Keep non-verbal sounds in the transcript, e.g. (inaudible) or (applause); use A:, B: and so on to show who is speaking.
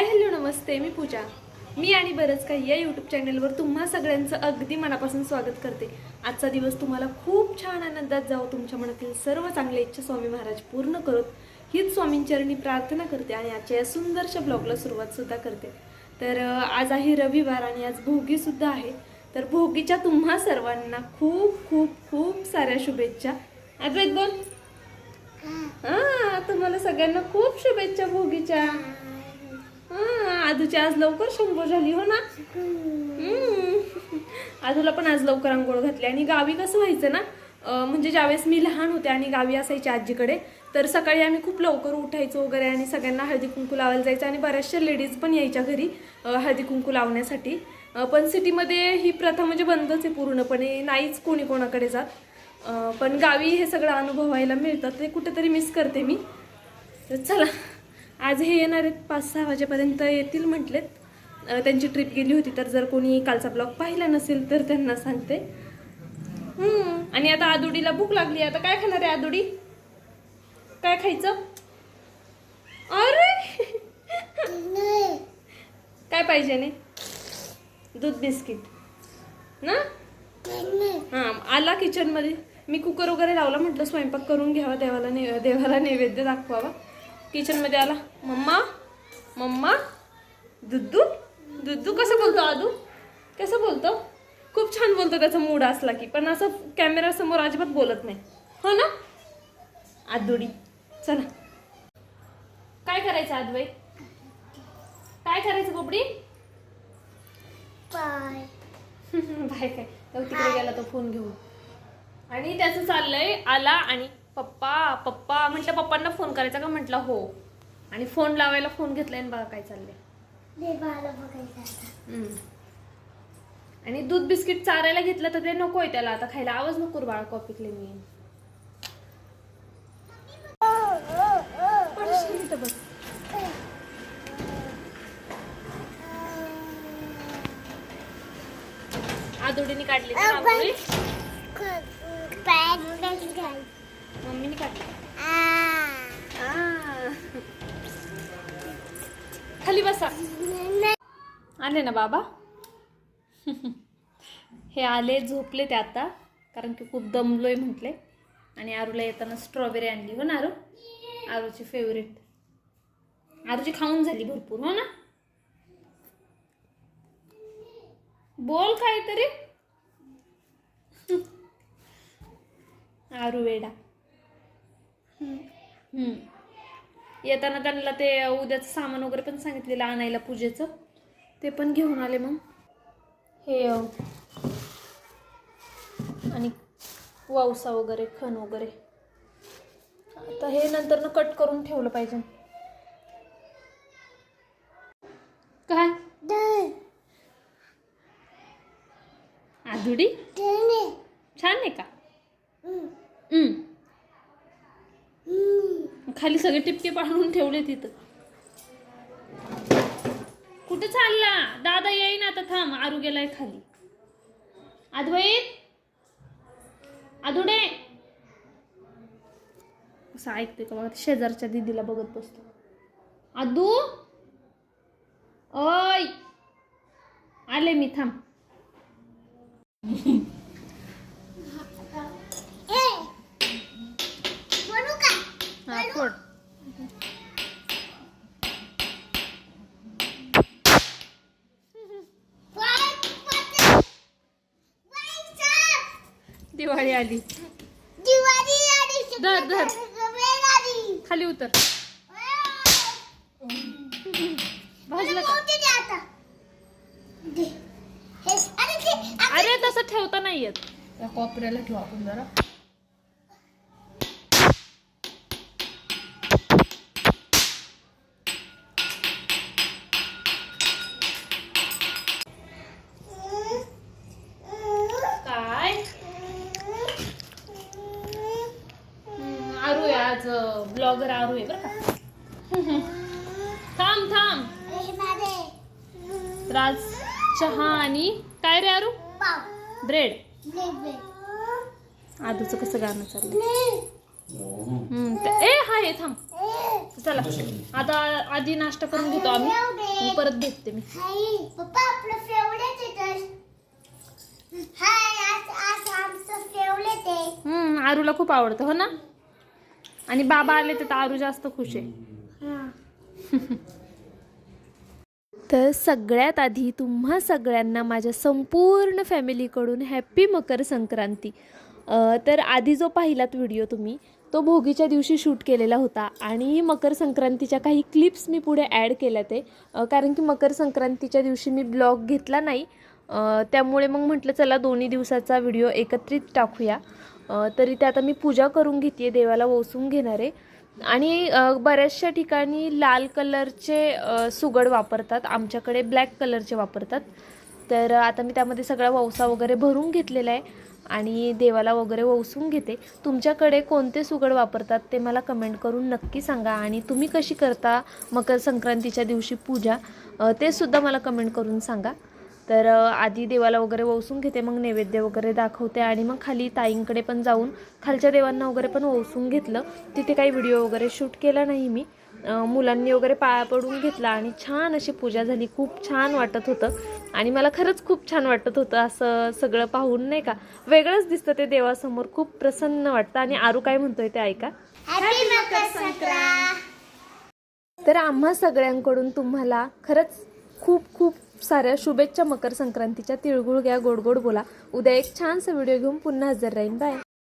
A: Hi hello नमस्ते मी पूजा. मी आणि बरंच काही या यूट्यूब चॅनलवर तुम्हा सगळ्यांचं अगदी मनापासून स्वागत करते. आजचा दिवस तुम्हाला खूप छान आनंदात जावं तुमच्या मनातील सर्व चांगल्या इच्छा स्वामी महाराज पूर्ण करत. हीच स्वामींचरणी प्रार्थना करते आणि आजच्या या सुंदरशा ब्लॉगला सुरुवात सुद्धा करते. तर आज आहे रविवार आणि आज भोगी सुद्धा आहे. तर भोगीच्या तुम्हा सर्वांना खूप खूप खूप साऱ्या शुभेच्छा. अद्वैत बोल. हा तुम्हाला सगळ्यांना खूप शुभेच्छा भोगीच्या. आधूची आज लवकर शंभर झाली हो ना? आजूला आधूला पण आज लवकर आंघोळ घातली. आणि गावी कसं व्हायचं ना म्हणजे ज्यावेळेस मी लहान होते आणि गावी असायची आजीकडे तर सकाळी आम्ही खूप लवकर उठायचो वगैरे आणि सगळ्यांना हळदी कुंकू लावायला जायचं आणि बऱ्याचशा लेडीज पण यायच्या घरी हळदी कुंकू लावण्यासाठी. पण सिटीमध्ये ही प्रथा म्हणजे बंदच आहे पूर्णपणे नाहीच कोणी कोणाकडे जात. पण गावी हे सगळं अनुभवायला मिळतं ते कुठेतरी मिस करते मी. तर चला. आज हे येणार आहेत पाच सहा वाजेपर्यंत येतील म्हटलेत. त्यांची ट्रिप गेली होती तर जर कोणी कालचा ब्लॉग पाहिला नसेल तर त्यांना सांगते. आणि आता आदुडीला भूक लागली आता काय खाणार आहे आदुडी? काय खायचं? अरे! काय पाहिजे ने दूध बिस्किट. ना? हां आला किचनमध्ये. मी कुकर वगैरे लावला म्हटलं स्वयंपाक करून घ्यावा देवाला ने देवाला नैवेद्य दाखवावा. किचनमध्ये आला. मम्मा मम्मा दुद्धू दुद्धू कसं बोलतो आदू? कसं बोलतो? खूप छान बोलतो त्याचा मूड असला की पण असं कॅमेरासमोर अजिबात बोलत नाही. हो ना? आदुडी. चला. काय करायचं आदवै काय करायचं बोबडी? (laughs) बाय काय. तो तिकडे गेला तो फोन घेऊन. आणि त्याचं चाललंय आला आणि पप्पा पप्पा. म्हटलं पप्पांना फोन करायचा का? म्हटलं हो. आणि फोन लावायला फोन घेतलाय आणि बघा काय चाललंय. आणि दूध बिस्किट चारायला घेतलं तर ते नकोय त्याला. आता खायला आवाज नको बाळा कॉपीतले मी. बस आदोडीने काढली ना रांगोळी मम्मीने काढली आ. खाली बसा. आले ना बाबा. हे आले झोपले ते आता कारण की खूप दमलोय म्हटले. आणि आरूला येताना स्ट्रॉबेरी आणली हो ना आरू? आरूची फेवरेट आरूची खाऊन झाली भरपूर हो ना? बोल काहीतरी. आरू वेडा. येताना त्यांना ते उद्याचं सामान वगैरे पण सांगितलेलं आणायला पूजेचं. ते पण घेऊन आले मग. हे आणि वावसा वगैरे खण वगैरे. आता हे नंतर कट करून ठेवलं पाहिजे. काय? आधुडी छान आहे का? खाली सगळे टिपके पाडून ठेवले तिथं. कुठे चालला? दादा येईन आता थांब. आरू गेलाय खाली. अद्वैत अधुडे असं ऐकते का बघा शेजारच्या दीदीला बघत बसतो. आदू? ओय! आले मी थांब. फोड दिवाळी आली. धर धर. खाली उतर. भाजलं का? अरे तसं ठेवता नाही येत.
B: त्या कॉपऱ्याला ठेवू आपण जरा.
A: आज ब्लॉगर आरू आहे बरं का? थांब थांब. तर आज चहा आणि काय रे आरू? ब्रेड. आदूचं कसं गाणं ते- ए हा हे थांब.
B: चला. आता आधी नाश्ता करून घेतो आम्ही. परत भेटते मी.
C: हाय हाय
B: आरूला खूप आवडतं हो ना? आणि बाबा आले तर आरू जास्त खुश आहे.
A: तर सगळ्यात आधी तुम्हा सगळ्यांना माझ्या संपूर्ण फॅमिलीकडून हॅप्पी मकर संक्रांती. तर आधी जो पाहिलात व्हिडिओ तुम्ही तो भोगीच्या दिवशी शूट केलेला होता आणि मकर संक्रांतीच्या काही क्लिप्स मी पुढे ॲड केल्या ते. कारण की मकर संक्रांतीच्या दिवशी मी ब्लॉग घेतला नाही त्यामुळे मग म्हटलं चला दोन्ही दिवसाचा व्हिडिओ एकत्रित टाकूया. तरी ते आता मी पूजा करून घेते देवाला ओसून घेणार. आहे आणि बऱ्याचशा ठिकाणी लाल कलरचे सुगड वापरतात. आमच्याकडे ब्लॅक कलरचे वापरतात. तर आता मी त्यामध्ये सगळा वौसा वगैरे भरून घेतलेला आहे आणि देवाला वगैरे वसून घेते. तुमच्याकडे कोणते सुगड वापरतात ते मला कमेंट करून नक्की सांगा. आणि तुम्ही कशी करता मकर संक्रांतीच्या दिवशी पूजा ते सुद्धा मला कमेंट करून सांगा. तर आधी देवाला वगैरे वसून घेते मग नैवेद्य वगैरे दाखवते आणि मग खाली ताईंकडे पण जाऊन खालच्या देवांना वगैरे पण वसून घेतलं. तिथे काही व्हिडिओ वगैरे शूट केला नाही मी. मुलांनी वगैरे पाया पडून घेतला आणि छान अशी पूजा झाली. खूप छान वाटत होतं. आणि मला खरंच खूप छान वाटत होतं असं सगळं पाहून नाही का? वेगळंच दिसतं ते देवासमोर. खूप प्रसन्न वाटतं. आणि आरू काय म्हणतोय ते ऐका. तर आम्हा सगळ्यांकडून तुम्हाला खरंच खूप खूप साऱ्या शुभेच्छा मकर संक्रांतीच्या तिळगुळ घ्या गोड गोड बोला. उद्या एक छानसा व्हिडिओ घेऊन पुन्हा हजर राहीन. बाय.